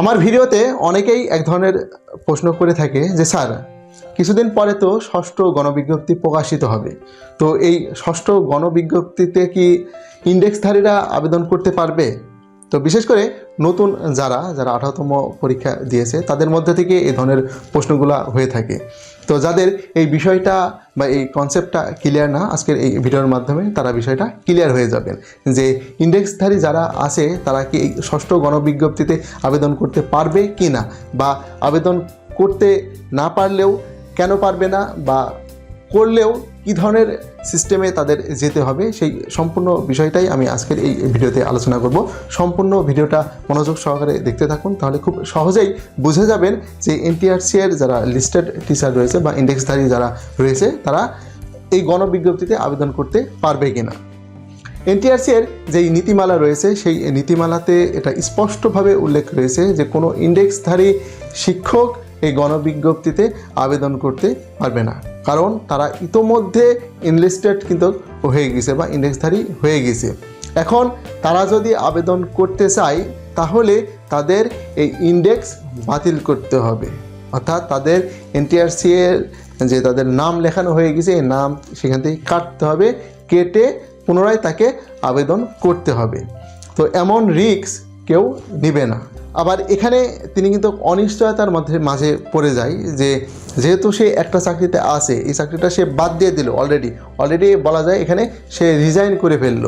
আমার ভিডিওতে অনেকেই এক ধরনের প্রশ্ন করে থাকে যে, স্যার, কিছুদিন পরে তো ষষ্ঠ গণবিজ্ঞপ্তি প্রকাশিত হবে। তো এই ষষ্ঠ গণবিজ্ঞপ্তিতে কি ইন্ডেক্সধারীরা আবেদন করতে পারবে? তো বিশেষ করে নতুন যারা যারা আঠারোতম পরীক্ষা দিয়েছে, তাদের মধ্যে থেকে এই ধরনের প্রশ্নগুলো হয়ে থাকে। তো যাদের এই বিষয়টা বা এই কনসেপ্টটা ক্লিয়ার না, আজকের এই ভিডিওর মাধ্যমে তারা বিষয়টা ক্লিয়ার হয়ে যাবেন। যে ইন্ডেক্সধারী যারা আছে, তারা কি এই ষষ্ঠ গণবিজ্ঞপ্তিতে আবেদন করতে পারবে কি না বা আবেদন করতে না পারলেও কেন পারবে না? বা করলেও কী ধরনের সিস্টেমে তাদের যেতে হবে, সেই সম্পূর্ণ বিষয়টাই আমি আজকের এই ভিডিওতে আলোচনা করব। সম্পূর্ণ ভিডিওটা মনোযোগ সহকারে দেখতে থাকুন, তাহলে খুব সহজেই বুঝে যাবেন যে এনটিআরসি এর যারা লিস্টেড টিচার রয়েছে বা ইন্ডেক্সধারী যারা রয়েছে, তারা এই গণবিজ্ঞপ্তিতে আবেদন করতে পারবে কিনা। এনটিআরসি এর যেই নীতিমালা রয়েছে, সেই নীতিমালাতে এটা স্পষ্টভাবে উল্লেখ রয়েছে যে কোনো ইন্ডেক্সধারী শিক্ষক এই গণবিজ্ঞপ্তিতে আবেদন করতে পারবে না। কারণ তারা ইতোমধ্যে ইনলিস্টেড কিন্তু হয়ে গেছে বা ইন্ডেক্সধারী হয়ে গেছে। এখন তারা যদি আবেদন করতে চায়, তাহলে তাদের এই ইন্ডেক্স বাতিল করতে হবে। অর্থাৎ তাদের এনটিআরসি এর যে তাদের নাম লেখানো হয়ে গেছে, এই নাম সেখান থেকে কাটতে হবে, কেটে পুনরায় তাকে আবেদন করতে হবে। তো এমন রিস্ক কেউ নিবে না। আবার এখানে তিনি কিন্তু অনিশ্চয়তার মধ্যে মাঝে পড়ে যায় যে যেহেতু সে একটা চাকরিতে আছে, এই চাকরিটা সে বাদ দিয়ে দিল অলরেডি অলরেডি বলা যায় এখানে সে রিজাইন করে ফেলল।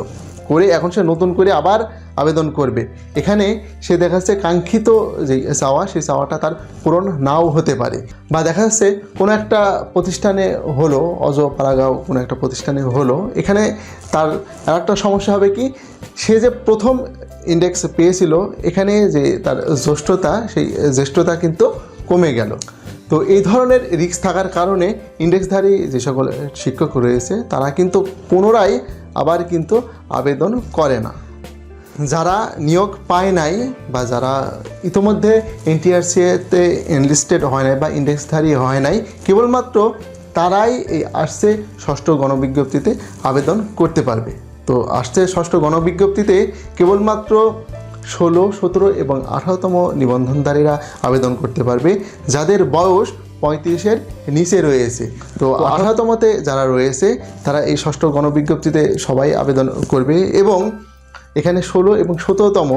করে এখন সে নতুন করে আবার আবেদন করবে। এখানে সে দেখা যাচ্ছে কাঙ্ক্ষিত যে চাওয়া, সেই চাওয়াটা তার পূরণ নাও হতে পারে। বা দেখা যাচ্ছে কোনো একটা প্রতিষ্ঠানে হলো অজ পাড়াগাঁও কোনো একটা প্রতিষ্ঠানে হলো, এখানে তার আর একটা সমস্যা হবে কি, সে যে প্রথম ইন্ডেক্স পেয়েছিল, এখানে যে তার জ্যেষ্ঠতা, সেই জ্যেষ্ঠতা কিন্তু কমে গেল। তো এই ধরনের রিস্ক থাকার কারণে ইন্ডেক্সধারী যে সকল শিক্ষক রয়েছে, তারা কিন্তু পুনরায় আবার কিন্তু আবেদন করে না। যারা নিয়োগ পায় নাই বা যারা ইতোমধ্যে এনটিআরসিতে এনলিস্টেড হয় নাই বা ইন্ডেক্সধারী হয় নাই কেবলমাত্র তারাই এই আসছে ষষ্ঠ গণবিজ্ঞপ্তিতে আবেদন করতে পারবে। তো আসছে ষষ্ঠ গণবিজ্ঞপ্তিতে কেবলমাত্র ষোলো সতেরো এবং আঠারোতম নিবন্ধনধারীরা আবেদন করতে পারবে যাদের বয়স পঁয়ত্রিশের নিচে রয়েছে। তো আঠারোতমতে যারা রয়েছে তারা এই ষষ্ঠ গণবিজ্ঞপ্তিতে সবাই আবেদন করবে এবং এখানে ষোলো এবং সতেরোতম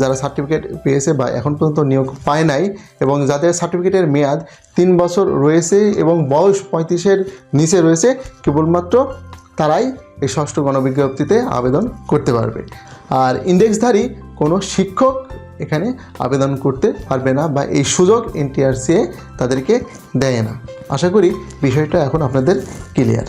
যারা সার্টিফিকেট পেয়েছে বা এখন পর্যন্ত নিয়োগ পায় নাই এবং যাদের সার্টিফিকেটের মেয়াদ তিন বছর রয়েছে এবং বয়স পঁয়ত্রিশের নিচে রয়েছে, কেবলমাত্র তারাই এই ষষ্ঠ গণবিজ্ঞপ্তিতে আবেদন করতে পারবে। আর ইন্ডেক্সধারী কোনো শিক্ষক এখানে আবেদন করতে পারবে না বা এই সুযোগ এনটিআরসিএ তাদেরকে দেয় না। আশা করি বিষয়টা এখন আপনাদের ক্লিয়ার